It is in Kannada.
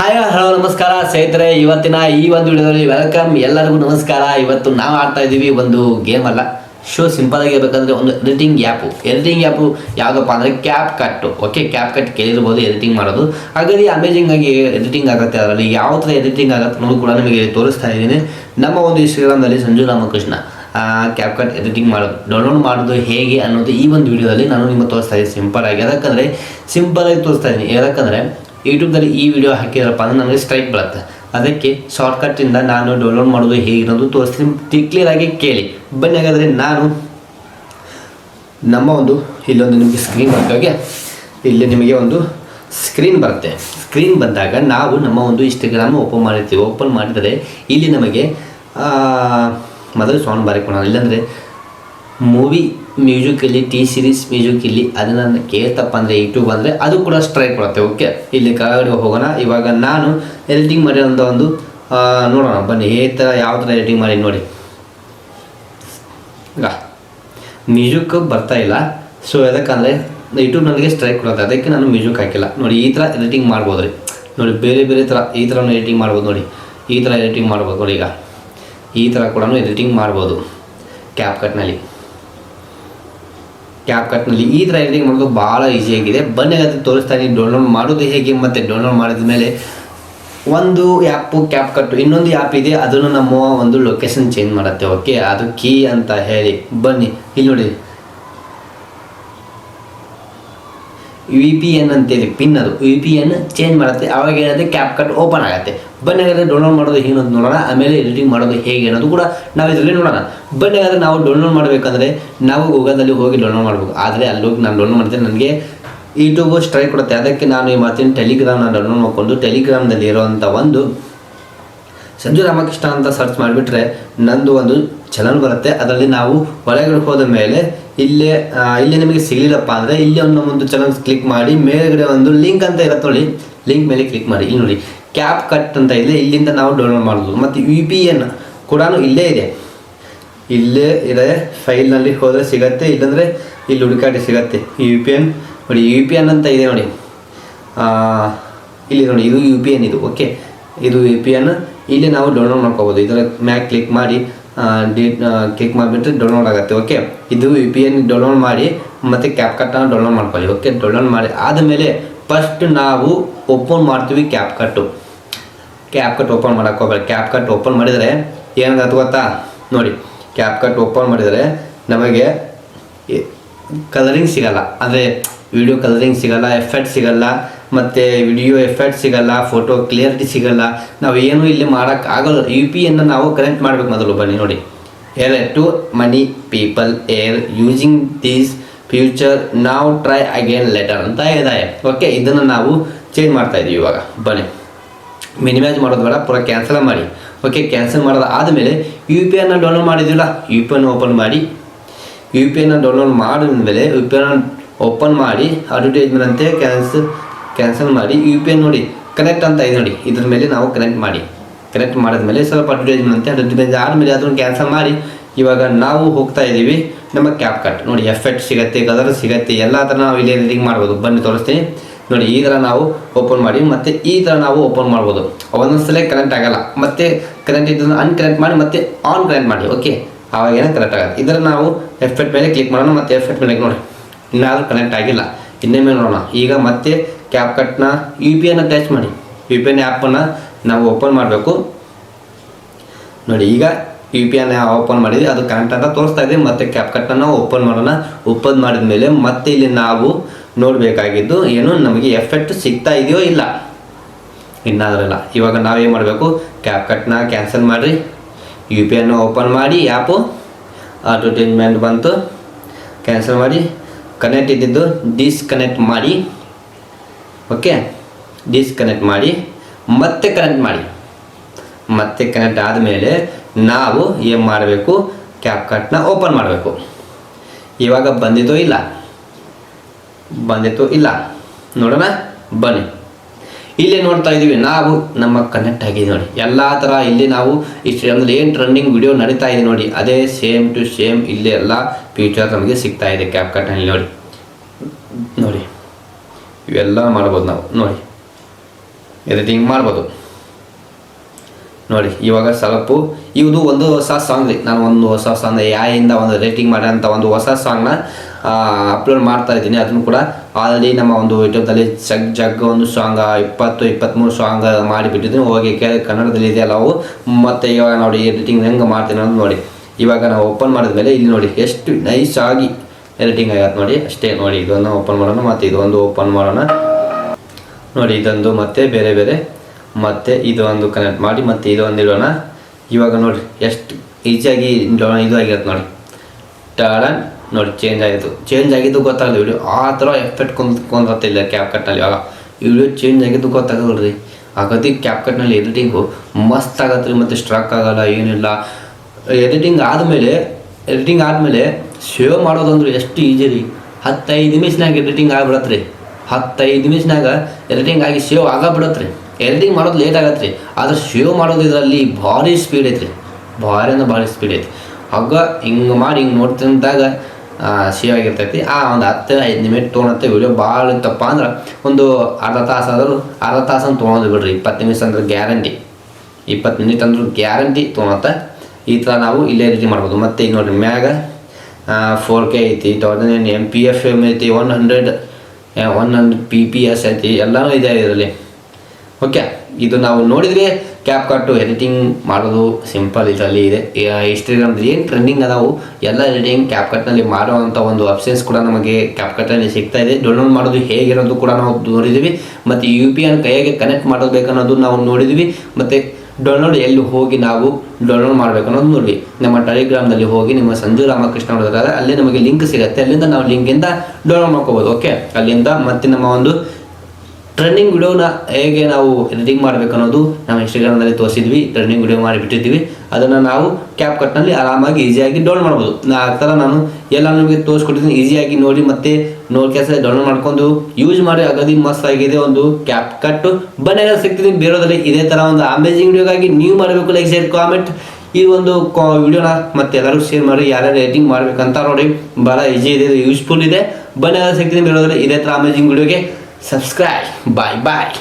ಹಾಯ್ ಹಲೋ ನಮಸ್ಕಾರ ಸ್ನೇಹಿತರೆ. ಇವತ್ತಿನ ಈ ಒಂದು ವಿಡಿಯೋದಲ್ಲಿ ವೆಲ್ಕಮ್ ಎಲ್ಲರಿಗೂ ನಮಸ್ಕಾರ. ಇವತ್ತು ನಾವು ಆಡ್ತಾ ಇದ್ದೀವಿ ಒಂದು ಗೇಮ್ ಅಲ್ಲ. ಶೋ ಸಿಂಪಲ್ ಆಗಿ ಇರಬೇಕಂದ್ರೆ ಒಂದು ಎಡಿಟಿಂಗ್ ಆ್ಯಪು ಎಡಿಟಿಂಗ್ ಆ್ಯಪು ಯಾವುದಪ್ಪ ಅಂದರೆ CapCut okay CapCut ಕೇಳಿರ್ಬೋದು ಎಡಿಟಿಂಗ್ ಮಾಡೋದು. ಹಾಗಾಗಿ ಅಮೇಜಿಂಗ್ ಆಗಿ ಎಡಿಟಿಂಗ್ ಆಗುತ್ತೆ. ಅದರಲ್ಲಿ ಯಾವ ಥರ ಎಡಿಟಿಂಗ್ ಆಗುತ್ತೆ ನೋಡಿ ಕೂಡ ನಿಮಗೆ ತೋರಿಸ್ತಾ ಇದ್ದೀನಿ. ನಮ್ಮ ಒಂದು ಇನ್ಸ್ಟಾಗ್ರಾಮ್ನಲ್ಲಿ Sanju Ramakrishna CapCut editing ಮಾಡೋದು. ಡೌನ್ಲೋಡ್ ಮಾಡೋದು ಹೇಗೆ ಅನ್ನೋದು ಈ ಒಂದು ವಿಡಿಯೋದಲ್ಲಿ ನಾನು ನಿಮಗೆ ತೋರಿಸ್ತಾ ಇದ್ದೀನಿ. ಸಿಂಪಲ್ ಆಗಿ. ಯಾಕಂದರೆ ಸಿಂಪಲ್ ಆಗಿ ತೋರಿಸ್ತಾ ಇದ್ದೀನಿ. ಯಾಕಂದರೆ ಯೂಟ್ಯೂಬ್ದಲ್ಲಿ ಈ ವಿಡಿಯೋ ಹಾಕಿದ್ರಪ್ಪ ಅಂದರೆ ನನಗೆ ಸ್ಟ್ರೈಕ್ ಬರುತ್ತೆ. ಅದಕ್ಕೆ ಶಾರ್ಟ್ಕಟ್ಟಿಂದ ನಾನು ಡೌನ್ಲೋಡ್ ಮಾಡೋದು ಹೇಗಿರೋದು ತೋರಿಸ್ತೀನಿ. ಕ್ಲಿಯರಾಗಿ ಕೇಳಿ. ಬನ್ನಿ ಹಾಗಾದರೆ ನಾನು ನಮ್ಮ ಒಂದು ಇಲ್ಲೊಂದು ನಿಮಗೆ ಸ್ಕ್ರೀನ್ ಬರ್ತಾಗೆ ಇಲ್ಲಿ ನಿಮಗೆ ಒಂದು ಸ್ಕ್ರೀನ್ ಬರುತ್ತೆ. ಸ್ಕ್ರೀನ್ ಬಂದಾಗ ನಾವು ನಮ್ಮ ಒಂದು ಇನ್ಸ್ಟಾಗ್ರಾಮ್ ಓಪನ್ ಮಾಡಿರ್ತೀವಿ. ಓಪನ್ ಮಾಡಿದರೆ ಇಲ್ಲಿ ನಮಗೆ ಮೊದಲು ಸೌಂಡ್ ಬಾರಿಕೊಳ್ಳೋಣ. ಇಲ್ಲಾಂದರೆ ಮೂವಿ ಮ್ಯೂಸಿಕ್ ಇಲ್ಲಿ ಟಿ ಸಿರೀಸ್ ಮ್ಯೂಸಿಕ್ ಇಲ್ಲಿ ಅದನ್ನು ಕೇಳ್ತಪ್ಪ ಅಂದರೆ ಯೂಟ್ಯೂಬ್ ಅಂದ್ರೆ ಅದು ಕೂಡ ಸ್ಟ್ರೈಕ್ ಕೊಡುತ್ತೆ ಓಕೆ ಇಲ್ಲಿ ಕೆಳಗಡೆ ಹೋಗೋಣ. ಇವಾಗ ನಾನು ಎಡಿಟಿಂಗ್ ಮಾಡಿರೋ ಒಂದು ನೋಡೋಣ. ಬನ್ನಿ, ಈ ಥರ ಯಾವ ಥರ ಎಡಿಟಿಂಗ್ ಮಾಡಿ ನೋಡಿ. ಮ್ಯೂಸಿಕ್ ಬರ್ತಾ ಇಲ್ಲ. ಸೊ ಯಾಕಂದರೆ ಯೂಟ್ಯೂಬ್ ನನಗೆ ಸ್ಟ್ರೈಕ್ ಕೊಡುತ್ತೆ ಅದಕ್ಕೆ ನಾನು ಮ್ಯೂಸಿಕ್ ಹಾಕಿಲ್ಲ. ನೋಡಿ, ಈ ಥರ ಎಡಿಟಿಂಗ್ ಮಾಡ್ಬೋದು ನೋಡಿ, ಬೇರೆ ಬೇರೆ ಥರ ಈ ಥರ ಎಡಿಟಿಂಗ್ ಮಾಡ್ಬೋದು ನೋಡಿ. ಈ ಥರ ಎಡಿಟಿಂಗ್ ಮಾಡ್ಬೋದು ನೋಡಿ ಈಗ. ಈ ಥರ ಕೂಡ ಎಡಿಟಿಂಗ್ ಮಾಡ್ಬೋದು. ಕ್ಯಾಪ್ ಕಟ್ನಲ್ಲಿ ಕ್ಯಾಪ್ ಕಟ್ನಲ್ಲಿ ಈ ಥರ ಎಡಿಟಿಂಗ್ ಮಾಡೋದು ಭಾಳ ಈಸಿಯಾಗಿದೆ ಬನ್ನಿ ಅದು ತೋರಿಸ್ತಾನೆ ಡೌನ್ಲೋಡ್ ಮಾಡೋದು ಹೇಗೆ ಮತ್ತು ಡೌನ್ಲೋಡ್ ಮಾಡಿದ ಮೇಲೆ ಒಂದು ಆ್ಯಪು ಕ್ಯಾಪ್ ಕಟ್ಟು ಇನ್ನೊಂದು ಆ್ಯಪ್ ಇದೆ, ಅದನ್ನು ನಮ್ಮ ಒಂದು ಲೊಕೇಶನ್ ಚೇಂಜ್ ಮಾಡುತ್ತೆ ಓಕೆ ಅದು ಕೀ ಅಂತ ಹೇಳಿ. ಬನ್ನಿ, ಇಲ್ಲಿ ನೋಡಿ. ವಿ ಪಿ ಎನ್ ಅಂತೇಳಿ ಪಿನ್ ಅದು. ವಿ ಪಿ ಎನ್ ಚೇಂಜ್ ಮಾಡುತ್ತೆ. ಆವಾಗ ಏನಾಗುತ್ತೆ? ಕ್ಯಾಪ್ ಕಟ್ ಓಪನ್ ಆಗುತ್ತೆ. ಬನ್ನಿ ಹಾಗಾದ್ರೆ ಡೌನ್ಲೋಡ್ ಮಾಡೋದು ಹೇಗೆ ಅಂತ ನೋಡೋಣ. ಆಮೇಲೆ ಎಡಿಟಿಂಗ್ ಮಾಡೋದು ಹೇಗೆ ಅನ್ನೋದು ಕೂಡ ನಾವು ಇದರಲ್ಲಿ ನೋಡೋಣ. ಬನ್ನಿ ಹಾಗಾದ್ರೆ ನಾವು ಡೌನ್ಲೋಡ್ ಮಾಡಬೇಕಂದ್ರೆ ನಾವು ಗೂಗಲ್ದಲ್ಲಿ ಹೋಗಿ ಡೌನ್ಲೋಡ್ ಮಾಡಬೇಕು. ಆದರೆ ಅಲ್ಲಿ ನಾನು ಡೌನ್ಲೋಡ್ ಮಾಡಿದ್ರೆ ನನಗೆ ಯೂಟ್ಯೂಬು ಸ್ಟ್ರೈಕ್ ಕೊಡುತ್ತೆ. ಅದಕ್ಕೆ ನಾನು ಏನು ಮಾಡ್ತೀನಿ ಟೆಲಿಗ್ರಾಮ್ನ ಡೌನ್ಲೋಡ್ ಮಾಡಿಕೊಂಡು ಟೆಲಿಗ್ರಾಮ್ನಲ್ಲಿ ಇರೋವಂಥ ಒಂದು ಸಂಜು ರಾಮಕೃಷ್ಣ ಅಂತ ಸರ್ಚ್ ಮಾಡಿಬಿಟ್ರೆ ನಂದು ಒಂದು ಚಾನಲ್ ಬರುತ್ತೆ. ಅದರಲ್ಲಿ ನಾವು ಒಳಗಡೆ ಹೋದ ಮೇಲೆ ಇಲ್ಲೇ ಇಲ್ಲಿ ನಿಮಗೆ ಸಿಗಲಿಲ್ಲಪ್ಪ ಅಂದರೆ ಇಲ್ಲಿ ಒಂದು ಒಂದು ಚಲನ್ ಕ್ಲಿಕ್ ಮಾಡಿ ಮೇಲ್ಗಡೆ ಒಂದು ಲಿಂಕ್ ಅಂತ ಇರುತ್ತೆ ನೋಡಿ. ಲಿಂಕ್ ಮೇಲೆ ಕ್ಲಿಕ್ ಮಾಡಿ. ಇಲ್ಲಿ ನೋಡಿ. ಕ್ಯಾಪ್ ಕಟ್ ಅಂತ ಇದೆ. ಇಲ್ಲಿಂದ ನಾವು ಡೌನ್ಲೋಡ್ ಮಾಡೋದು ಮತ್ತು ಯು ಪಿ ಎನ್ ಕೂಡ ಇಲ್ಲೇ ಇದೆ. ಇಲ್ಲೇ ಇದೆ. ಫೈಲ್ನಲ್ಲಿ ಹೋದರೆ ಸಿಗತ್ತೆ. ಇಲ್ಲಾಂದರೆ ಇಲ್ಲಿ ಹುಡುಕಾಟಿ ಸಿಗತ್ತೆ. ಯು ಪಿ ಎನ್ ನೋಡಿ ಯು ಪಿ ಎನ್ ಅಂತ ಇದೆ ನೋಡಿ. ಇಲ್ಲಿ ನೋಡಿ, ಇದು ಯು ಪಿ ಎನ್ ಇದು. ಓಕೆ ಇದು ಯು ಪಿ ಎನ್ ಇಲ್ಲಿ ನಾವು ಡೌನ್ಲೋಡ್ ಮಾಡ್ಕೋಬೋದು. ಇದರ ಮ್ಯಾಕ್ ಕ್ಲಿಕ್ ಮಾಡಿ. ಕ್ಲಿಕ್ ಮಾಡಿಬಿಟ್ರೆ ಡೌನ್ಲೋಡ್ ಆಗುತ್ತೆ ಓಕೆ ಇದು ಯು ಪಿ ಎನ್ ಡೌನ್ಲೋಡ್ ಮಾಡಿ, ಮತ್ತು ಕ್ಯಾಪ್ ಕಟ್ಟನ್ನು ಡೌನ್ಲೋಡ್ ಮಾಡ್ಕೊಳ್ಳಿ ಓಕೆ ಡೌನ್ಲೋಡ್ ಮಾಡಿ, ಆದಮೇಲೆ ಫಸ್ಟ್ ನಾವು ಓಪನ್ ಮಾಡ್ತೀವಿ ಕ್ಯಾಪ್ ಕಟ್ಟು ಕ್ಯಾಪ್ ಕಟ್ ಓಪನ್ ಮಾಡೋಕ್ಕೆ ಹೋಗಬೇಡ. ಕ್ಯಾಪ್ ಕಟ್ ಓಪನ್ ಮಾಡಿದರೆ ಏನಾಗುತ್ತೆ ಗೊತ್ತಾ? ನೋಡಿ ಕ್ಯಾಪ್ ಕಟ್ ಓಪನ್ ಮಾಡಿದರೆ ನಮಗೆ ಕಲರಿಂಗ್ ಸಿಗಲ್ಲ. ಅಂದರೆ ವಿಡಿಯೋ ಕಲರಿಂಗ್ ಸಿಗಲ್ಲ ಎಫೆಕ್ಟ್ ಸಿಗಲ್ಲ, ಮತ್ತು ವಿಡಿಯೋ ಎಫೆಕ್ಟ್ ಸಿಗಲ್ಲ ಫೋಟೋ ಕ್ಲಿಯರಿಟಿ ಸಿಗಲ್ಲ. ನಾವು ಏನು ಇಲ್ಲಿ ಮಾಡೋಕ್ಕಾಗಲ್ಲ ಯು ಪಿ ಯನ್ನು ನಾವು ಕನೆಕ್ಟ್ ಮಾಡಬೇಕು ಮೊದಲು ಬನ್ನಿ, ನೋಡಿ. Are too many people are using these feature ನಾವು ಟ್ರೈ ಅಗೇನ್ ಲೆಟರ್ ಅಂತ ಇದೆ ಓಕೆ ಇದನ್ನು ನಾವು ಚೇಂಜ್ ಮಾಡ್ತಾ ಇದ್ದೀವಿ ಇವಾಗ. ಬನ್ನಿ. ಮಿನಿಮೈಸ್ ಮಾಡೋದು ಬೇಡ, ಪೂರ ಕ್ಯಾನ್ಸಲ್ ಮಾಡಿ. ಓಕೆ ಕ್ಯಾನ್ಸಲ್ ಮಾಡೋದು ಆದಮೇಲೆ ಯು ಪಿ ಐನ ಡೌನ್ಲೋಡ್ ಮಾಡಿದ್ದಿಲ್ಲ ಯು ಪಿ ಐನ ಓಪನ್ ಮಾಡಿ. ಯು ಪಿ ಐನ ಡೌನ್ಲೋಡ್ ಮಾಡಿದ ಮೇಲೆ ಯು ಪಿ ಅನ್ನ ಓಪನ್ ಮಾಡಿ ಅಡ್ವರ್ಟೈಸ್ಮೆಂಟ್ ಕ್ಯಾನ್ಸಲ್ ಕ್ಯಾನ್ಸಲ್ ಮಾಡಿ ಯು ಪಿ ಐ ನೋಡಿ ಕನೆಕ್ಟ್ ಅಂತ ಇದೆ ನೋಡಿ, ಇದ್ರ ಮೇಲೆ ನಾವು ಕನೆಕ್ಟ್ ಮಾಡಿ. ಕನೆಕ್ಟ್ ಮಾಡಿದ್ಮೇಲೆ ಸ್ವಲ್ಪ ಅಡ್ವರ್ಟೈಸ್ಮೆಂಟ್ ಅಂತೆ ಅಡ್ವರ್ಟೈಸ್ಮೆಂಟ್ ಆದಮೇಲೆ ಅದನ್ನು ಕ್ಯಾನ್ಸಲ್ ಮಾಡಿ. ಇವಾಗ ನಾವು ಹೋಗ್ತಾ ಇದ್ದೀವಿ, ನಮ್ಮ ಕ್ಯಾಪ್ ಕಟ್ ನೋಡಿ ಎಫೆಕ್ಟ್ ಸಿಗತ್ತೆ ಕಲರ್ ಸಿಗತ್ತೆ, ಎಲ್ಲ ಥರ ನಾವು ಇಲ್ಲಿ ಎಡಿಟಿಂಗ್ ಮಾಡ್ಬೋದು. ಬನ್ನಿ ತೋರಿಸ್ತೀನಿ. ನೋಡಿ, ಈ ಥರ ನಾವು ಓಪನ್ ಮಾಡಿ, ಮತ್ತು ಈ ಥರ ನಾವು ಓಪನ್ ಮಾಡ್ಬೋದು. ಒಂದೊಂದ್ಸಲ ಕನೆಕ್ಟ್ ಆಗಲ್ಲ. ಮತ್ತೆ ಕನೆಕ್ಟ್ ಇದ್ದನ್ನು ಅನ್ಕನೆಕ್ಟ್ ಮಾಡಿ, ಮತ್ತೆ ಆನ್ ಕನೆಕ್ಟ್ ಮಾಡಿ ಓಕೆ ಆವಾಗ ಏನೋ ಕನೆಕ್ಟ್ ಆಗುತ್ತೆ. ಇದರ ನಾವು ಎಫೆಕ್ಟ್ ಮೇಲೆ ಕ್ಲಿಕ್ ಮಾಡೋಣ, ಮತ್ತೆ ಎಫೆಕ್ಟ್ ಮೇಲೆ ನೋಡಿ. ಇನ್ನಾದರೂ ಕನೆಕ್ಟ್ ಆಗಿಲ್ಲ. ಇನ್ನೊಮ್ಮೆ ನೋಡೋಣ. ಈಗ ಮತ್ತೆ ಕ್ಯಾಪ್ ಕಟ್ನ ಯು ಪಿ ಐನ ಟಚ್ ಮಾಡಿ. ಯು ಪಿ ಐನ ಆ್ಯಪನ್ನು ನಾವು ಓಪನ್ ಮಾಡಬೇಕು. ನೋಡಿ, ಈಗ ಯು ಪಿ ಐನ ಓಪನ್ ಮಾಡಿದ್ವಿ. ಅದು ಕನೆಕ್ಟ್ ಅಂತ ತೋರಿಸ್ತಾ ಇದೆ. ಮತ್ತೆ ಕ್ಯಾಪ್ ಕಟ್ನ ಓಪನ್ ಮಾಡೋಣ. ಓಪನ್ ಮಾಡಿದ ಮೇಲೆ ಮತ್ತೆ ಇಲ್ಲಿ ನಾವು ನೋಡಬೇಕಾಗಿದ್ದು ಏನು? ನಮಗೆ ಎಫೆಕ್ಟ್ ಸಿಗ್ತಾ ಇದೆಯೋ ಇಲ್ಲ. ಇನ್ನಾದ್ರಲ್ಲ ಇವಾಗ ನಾವೇನು ಮಾಡಬೇಕು? ಕ್ಯಾಪ್ ಕಟ್ನ ಕ್ಯಾನ್ಸಲ್ ಮಾಡಿರಿ ಯು ಪಿ ಐನ ಓಪನ್ ಮಾಡಿ. ಆ್ಯಪು ಅಡ್ವರ್ಟೈಸ್ಮೆಂಟ್ ಬಂತು. ಕ್ಯಾನ್ಸಲ್ ಮಾಡಿ. ಕನೆಕ್ಟ್ ಇದ್ದಿದ್ದು ಡಿಸ್ಕನೆಕ್ಟ್ ಮಾಡಿ. ಓಕೆ ಡಿಸ್ಕನೆಕ್ಟ್ ಮಾಡಿ. ಮತ್ತೆ ಕನೆಕ್ಟ್ ಮಾಡಿ. ಮತ್ತೆ ಕನೆಕ್ಟ್ ಆದಮೇಲೆ ನಾವು ಏನು ಮಾಡಬೇಕು? ಕ್ಯಾಪ್ ಕಟ್ನ ಓಪನ್ ಮಾಡಬೇಕು. ಇವಾಗ ಬಂದಿತೋ ಇಲ್ಲ? ಬಂದಿತೋ ಇಲ್ಲ? ನೋಡೋಣ? ಬನ್ನಿ. ಇಲ್ಲೇ ನೋಡ್ತಾ ಇದ್ದೀವಿ. ನಾವು ನಮ್ಮ ಕನೆಕ್ಟ್ ಆಗಿದೆ ನೋಡಿ. ಎಲ್ಲ ಥರ ಇಲ್ಲಿ ನಾವು ಇಷ್ಟು ಅಂದ್ರೆ ಏನು ಟ್ರೆಂಡಿಂಗ್ ವಿಡಿಯೋ ನಡೀತಾ ಇದೆ ನೋಡಿ, ಅದೇ ಸೇಮ್ ಟು ಸೇಮ್ ಇಲ್ಲೇ ಎಲ್ಲ ಫೀಚರ್ ನಮಗೆ ಸಿಗ್ತಾ ಇದೆ ಕ್ಯಾಪ್ ಕಟ್ಟಲ್ಲಿ ನೋಡಿ. ನೋಡಿ. ಇವೆಲ್ಲ ಮಾಡ್ಬೋದು ನಾವು. ನೋಡಿ. ಎಡಿಟಿಂಗ್ ಮಾಡ್ಬೋದು. ನೋಡಿ, ಇವಾಗ ಸ್ವಲ್ಪ ಇದು ಒಂದು ಹೊಸ ಸಾಂಗ್ ರೀ. ನಾನು ಒಂದು ಹೊಸ ಸಾಂಗ್ ಯಾಯಿಂದ ಒಂದು ರೇಟಿಂಗ್ ಮಾಡೋಂಥ ಒಂದು ಹೊಸ ಸಾಂಗ್ನ ಅಪ್ಲೋಡ್ ಮಾಡ್ತಾ ಇದ್ದೀನಿ. ಅದನ್ನು ಕೂಡ ಆಲ್ರೆಡಿ ನಮ್ಮ ಒಂದು ಯೂಟ್ಯೂಬ್ದಲ್ಲಿ ಜಗ್ ಜಗ್ ಒಂದು ಸಾಂಗ್ ಇಪ್ಪತ್ತು ಇಪ್ಪತ್ತ್ಮೂರು ಸಾಂಗ್ ಮಾಡಿಬಿಟ್ಟಿದ್ದೀನಿ. ಹೋಗಿ ಕೇಳಿ, ಕನ್ನಡದಲ್ಲಿ ಇದೆಯಲ್ಲ ಅವು ಮತ್ತು ಇವಾಗ ನೋಡಿ ಎಡಿಟಿಂಗ್ ಹೆಂಗೆ ಮಾಡ್ತೀನಿ ಅಂತ ನೋಡಿ. ಇವಾಗ ನಾವು ಓಪನ್ ಮಾಡಿದ ಮೇಲೆ ಇಲ್ಲಿ ನೋಡಿ, ಎಷ್ಟು ನೈಸ್ ಆಗಿ ಎಡಿಟಿಂಗ್ ಆಗತ್ತೆ ನೋಡಿ. ಅಷ್ಟೇ ನೋಡಿ, ಇದನ್ನು ಓಪನ್ ಮಾಡೋಣ, ಮತ್ತು ಇದೊಂದು ಓಪನ್ ಮಾಡೋಣ. ನೋಡಿ, ಇದೊಂದು ಮತ್ತೆ ಬೇರೆ ಬೇರೆ, ಮತ್ತೆ ಇದು ಒಂದು ಕನೆಕ್ಟ್ ಮಾಡಿ, ಮತ್ತೆ ಇದೊಂದು ಇಡೋಣ. ಇವಾಗ ನೋಡಿ, ಎಷ್ಟು ಈಸಿಯಾಗಿ ಇದು ಆಗಿರತ್ತೆ ನೋಡಿ. ಟಾಡನ್ ನೋಡಿ ಚೇಂಜ್ ಆಗಿತ್ತು ಚೇಂಜ್ ಆಗಿದ್ದು ಗೊತ್ತಾಗಲ್ಲ ವಿಡಿಯೋ ಆ ಥರ ಎಫೆಕ್ಟ್ ಕೊಂದ್ ಇಲ್ಲ ಕ್ಯಾಪ್ ಕಟ್ನಲ್ಲಿ ಇವಾಗ ವಿಡಿಯೋ ಚೇಂಜ್ ಆಗಿದ್ದು ಗೊತ್ತಾಗಲ್ಲ ರೀ ಹಾಗಾಗಿ ಕ್ಯಾಪ್ ಕಟ್ನಲ್ಲಿ ಎಡಿಟಿಂಗು ಮಸ್ತ್ ಆಗತ್ತೆ ರೀ ಮತ್ತು ಸ್ಟ್ರಕ್ ಆಗಲ್ಲ, ಏನಿಲ್ಲ. ಎಡಿಟಿಂಗ್ ಆದಮೇಲೆ ಎಡಿಟಿಂಗ್ ಆದಮೇಲೆ ಸೇವ್ ಮಾಡೋದಂದ್ರೆ ಎಷ್ಟು ಈಜಿ ರೀ. ಹತ್ತೈದು ನಿಮಿಷನಾಗ ಎಡಿಟಿಂಗ್ ಆಗಿಬಿಡತ್ತೆ ರೀ ಹತ್ತೈದು ನಿಮಿಷನಾಗ ಎಡಿಟಿಂಗ್ ಆಗಿ ಸೇವ್ ಆಗಬಿಡತ್ತೆ ರೀ ಎಡಿಟಿಂಗ್ ಮಾಡೋದು ಲೇಟ್ ಆಗತ್ತೆ ರೀ ಆದ್ರೆ ಸೇವ್ ಮಾಡೋದು ಇದರಲ್ಲಿ ಭಾರಿ ಸ್ಪೀಡ್ ಐತ್ರಿ. ಭಾರಿ ಅಂದ್ರೆ ಭಾರಿ ಸ್ಪೀಡ್ ಐತಿ ಆಗ ಹಿಂಗೆ ಮಾಡಿ ಹಿಂಗೆ ನೋಡ್ತಿದ್ದಾಗ ಆಗಿರ್ತೈತಿ ಆ ಒಂದು ಹತ್ತು, ಐದು ನಿಮಿಷ ತೊಗೊಳತ್ತೆ ವಿಡಿಯೋ ಭಾಳ ಇತ್ತಪ್ಪ ಅಂದ್ರೆ ಒಂದು ಅರ್ಧ ತಾಸು ಆದರೂ ಅರ್ಧ ತಾಸನ್ನು ತೊಗೊಳೋದು ಬಿಡ್ರಿ. ಇಪ್ಪತ್ತು ನಿಮಿಷ ಅಂದ್ರೆ ಗ್ಯಾರಂಟಿ. ಇಪ್ಪತ್ತು ಮಿನಿಟ್ ಅಂದ್ರೆ ಗ್ಯಾರಂಟಿ ತೊಗೊಳತ್ತೆ ಈ ಥರ ನಾವು ಇಲ್ಲೇ ರೀತಿ ಮಾಡ್ಬೋದು. ಮತ್ತು ಈಗ ನೋಡಿರಿ, ಮ್ಯಾಗ ಫೋರ್ ಕೆ ಐತಿ thousand M P F M ಐತಿ one hundred one hundred P P S ಐತಿ, ಎಲ್ಲನೂ ಇದೆ ಇದರಲ್ಲಿ. ಓಕೆ ಇದು ನಾವು ನೋಡಿದ್ವಿ. ಕ್ಯಾಪ್ ಕಟ್ಟು ಎಡಿಟಿಂಗ್ ಮಾಡೋದು ಸಿಂಪಲ್ ಇದರಲ್ಲಿ ಇದೆ. ಇನ್ಸ್ಟಾಗ್ರಾಮ್ದು ಏನು ಟ್ರೆಂಡಿಂಗ್ ಅದಾವು ಎಲ್ಲ ಎಡಿಟಿಂಗ್ ಕ್ಯಾಪ್ ಕಟ್ನಲ್ಲಿ ಮಾಡುವಂಥ ಒಂದು ಆಪ್ಷನ್ಸ್ ಕೂಡ ನಮಗೆ ಕ್ಯಾಪ್ ಕಟ್ಟಲ್ಲಿ ಸಿಗ್ತಾ ಇದೆ. ಡೌನ್ಲೋಡ್ ಮಾಡೋದು ಹೇಗಿರೋದು ಕೂಡ ನಾವು ನೋಡಿದ್ದೀವಿ ಮತ್ತು ಯು ಪಿ ಅನ್ನು ಕೈಯಾಗೆ ಕನೆಕ್ಟ್ ಮಾಡಬೇಕನ್ನೋದು ಬೇಕನ್ನೋದು ನಾವು ನೋಡಿದ್ವಿ. ಮತ್ತು ಡೌನ್ಲೋಡ್ ಎಲ್ಲಿ ಹೋಗಿ ನಾವು ಡೌನ್ಲೋಡ್ ಮಾಡಬೇಕು ಅನ್ನೋದು ನೋಡಿ ನಮ್ಮ ಟೆಲಿಗ್ರಾಮ್ನಲ್ಲಿ ಹೋಗಿ ನಿಮ್ಮ ಸಂಜು ರಾಮಕೃಷ್ಣ ಅವರಾದ್ರೆ ಅಲ್ಲಿ ನಮಗೆ ಲಿಂಕ್ ಸಿಗುತ್ತೆ. ಅಲ್ಲಿಂದ ನಾವು ಲಿಂಕಿಂದ ಡೌನ್ಲೋಡ್ ಮಾಡ್ಕೋಬೋದು. ಓಕೆ ಅಲ್ಲಿಂದ ಮತ್ತೆ ನಮ್ಮ ಒಂದು ಟ್ರೆಂಡಿಂಗ್ ವಿಡಿಯೋನ ಹೇಗೆ ನಾವು ಎಡಿಟಿಂಗ್ ಮಾಡಬೇಕು ಅನ್ನೋದು ನಾವು ಇನ್ಸ್ಟಾಗ್ರಾಮ್ನಲ್ಲಿ ತೋರಿಸಿದ್ವಿ. ಟ್ರೆಂಡಿಂಗ್ ವಿಡಿಯೋ ಮಾಡಿಬಿಟ್ಟಿದ್ವಿ ಅದನ್ನು ನಾವು ಕ್ಯಾಪ್ ಕಟ್ನಲ್ಲಿ ಆರಾಮಾಗಿ ಈಸಿಯಾಗಿ ಡೌನ್ಲೋಡ್ ಮಾಡ್ಬೋದು. ನಾ ಆ ಥರ ನಾನು ಎಲ್ಲ ನಿಮಗೆ ತೋರಿಸ್ಕೊಟ್ಟಿದ್ದೀನಿ. ಈಸಿಯಾಗಿ ನೋಡಿ ಮತ್ತೆ ಕೆಲಸ ಡೌನ್ಲೋಡ್ ಮಾಡ್ಕೊಂಡು ಯೂಸ್ ಮಾಡಿ ಅಗದಿ ಮಸ್ತ್ ಆಗಿದೆ ಒಂದು ಕ್ಯಾಪ್ ಕಟ್ಟು ಬನ್ನಿ ಸಿಗ್ತಿದ್ದೀನಿ ಬೇರೋದಲ್ಲಿ ಇದೇ ಥರ ಒಂದು ಅಮೇಜಿಂಗ್ ವಿಡಿಯೋಗಾಗಿ ನೀವು ಮಾಡಬೇಕು. ಲೈಕ್ ಸೇರ್ ಕಾಮೆಂಟ್ ಈ ಒಂದು ವಿಡಿಯೋನ ಮತ್ತೆ ಎಲ್ಲರೂ ಶೇರ್ ಮಾಡಿ, ಯಾರ್ಯಾರು ಎಡಿಟಿಂಗ್ ಮಾಡ್ಬೇಕಂತ ನೋಡಿ ಭಾಳ ಈಸಿ ಇದೆ ಯೂಸ್ಫುಲ್ ಇದೆ. ಬನ್ನಿ ಸಿಗ್ತೀನಿ ಬೇರೋದಲ್ಲಿ ಇದೇ ಥರ ಅಮೇಜಿಂಗ್ ವಿಡಿಯೋಗೆ subscribe. Bye bye.